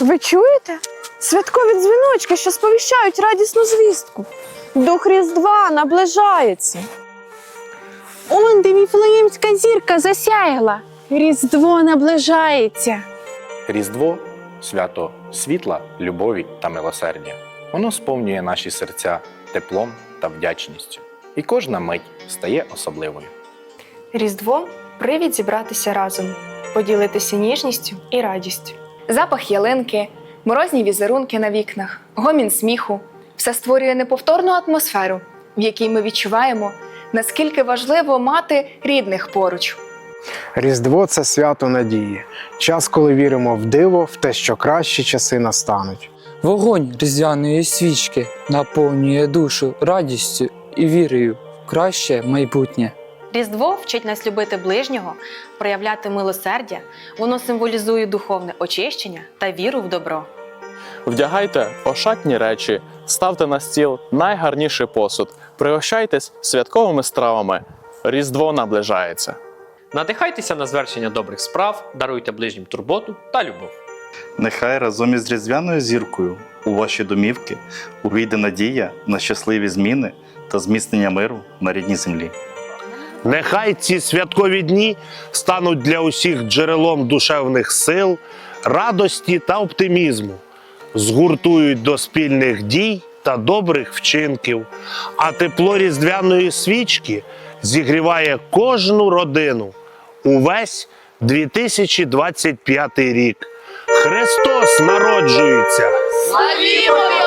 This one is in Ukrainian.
Ви чуєте? Святкові дзвіночки, що сповіщають радісну звістку. Дух Різдва наближається. Он де віфлеємська зірка засяяла. Різдво наближається. Різдво свято світла, любові та милосердя. Воно сповнює наші серця теплом та вдячністю. І кожна мить стає особливою. Різдво привід зібратися разом, поділитися ніжністю і радістю. Запах ялинки, морозні візерунки на вікнах, гомін сміху все створює неповторну атмосферу, в якій ми відчуваємо, наскільки важливо мати рідних поруч. Різдво це свято надії, час, коли віримо в диво, в те, що кращі часи настануть. Вогонь різдвяної свічки наповнює душу радістю і вірою в краще майбутнє. Різдво вчить нас любити ближнього, проявляти милосердя, воно символізує духовне очищення та віру в добро. Вдягайте ошатні речі, ставте на стіл найгарніший посуд, пригощайтесь святковими стравами. Різдво наближається. Надихайтеся на звершення добрих справ, даруйте ближнім турботу та любов. Нехай разом із різдвяною зіркою у ваші домівки увійде надія на щасливі зміни та зміцнення миру на рідній землі. Нехай ці святкові дні стануть для усіх джерелом душевних сил, радості та оптимізму, згуртують до спільних дій та добрих вчинків, а тепло різдвяної свічки зігріває кожну родину увесь 2025 рік. Христос народжується! Славімо